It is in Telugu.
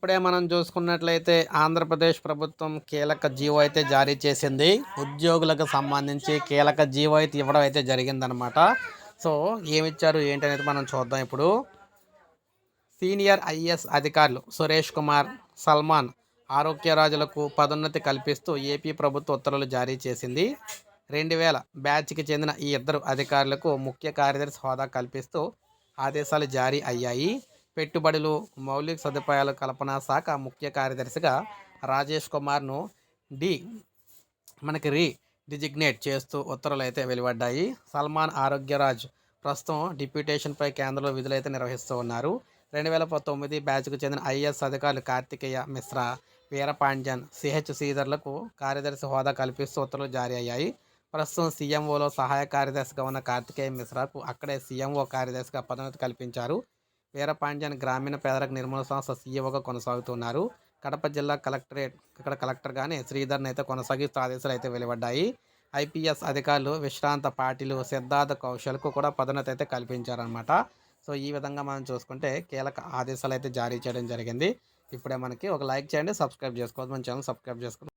ఇప్పుడే మనం చూసుకున్నట్లయితే ఆంధ్రప్రదేశ్ ప్రభుత్వం కీలక జీవో అయితే జారీ చేసింది. ఉద్యోగులకు సంబంధించి కీలక జీవో అయితే ఇవ్వడం అయితే జరిగిందనమాట సో ఏమిచ్చారు ఏంటనేది మనం చూద్దాం ఇప్పుడు. సీనియర్ ఐఏఎస్ అధికారులు సురేష్ కుమార్ సల్మాన్ ఆరోగ్యరాజులకు పదోన్నతి కల్పిస్తూ ఏపీ ప్రభుత్వ ఉత్తర్వులు జారీ చేసింది. రెండు వేల బ్యాచ్కి చెందిన ఈ ఇద్దరు అధికారులకు ముఖ్య కార్యదర్శి హోదా కల్పిస్తూ ఆదేశాలు జారీ అయ్యాయి. పెట్టుబడులు మౌలిక సదుపాయాల కల్పన శాఖ ముఖ్య కార్యదర్శిగా రాజేష్ కుమార్ను డి మనకి రీ డిజిగ్నేట్ చేస్తూ ఉత్తర్వులు అయితే వెలువడ్డాయి. సల్మాన్ ఆరోగ్యరాజ్ ప్రస్తుతం డిప్యూటేషన్పై కేంద్రంలో విధులు అయితే నిర్వహిస్తూ ఉన్నారు. రెండు వేల పంతొమ్మిది బ్యాచ్కు చెందిన ఐఏఎస్ అధికారులు కార్తికేయ మిశ్రా వీరపాండ్యన్ సిహెచ్ శ్రీధర్లకు కార్యదర్శి హోదా కల్పిస్తూ ఉత్తర్వులు జారీ అయ్యాయి. ప్రస్తుతం సీఎంఓలో సహాయ కార్యదర్శిగా ఉన్న కార్తికేయ మిశ్రాకు అక్కడే సీఎంఓ కార్యదర్శిగా పదోన్నతి కల్పించారు. వీరపాండ్యన్ గ్రామీణ పేదరిక నిర్మూలన సంస్థ సీఈఓగా కొనసాగుతున్నారు. కడప జిల్లా కలెక్టరేట్ ఇక్కడ కలెక్టర్గానే శ్రీధర్ని అయితే కొనసాగిస్తూ ఆదేశాలు అయితే వెలువడ్డాయి. ఐపీఎస్ అధికారులు విశ్రాంత పార్టీలు సిద్ధార్థ కౌశల్కు కూడా పదోన్నతి అయితే కల్పించారనమాట సో ఈ విధంగా మనం చూసుకుంటే కీలక ఆదేశాలు అయితే జారీ చేయడం జరిగింది. ఇప్పుడే మనకి ఒక లైక్ చేయండి సబ్స్క్రైబ్ చేసుకోవద్దు. మన ఛానల్ సబ్స్క్రైబ్ చేసుకోండి.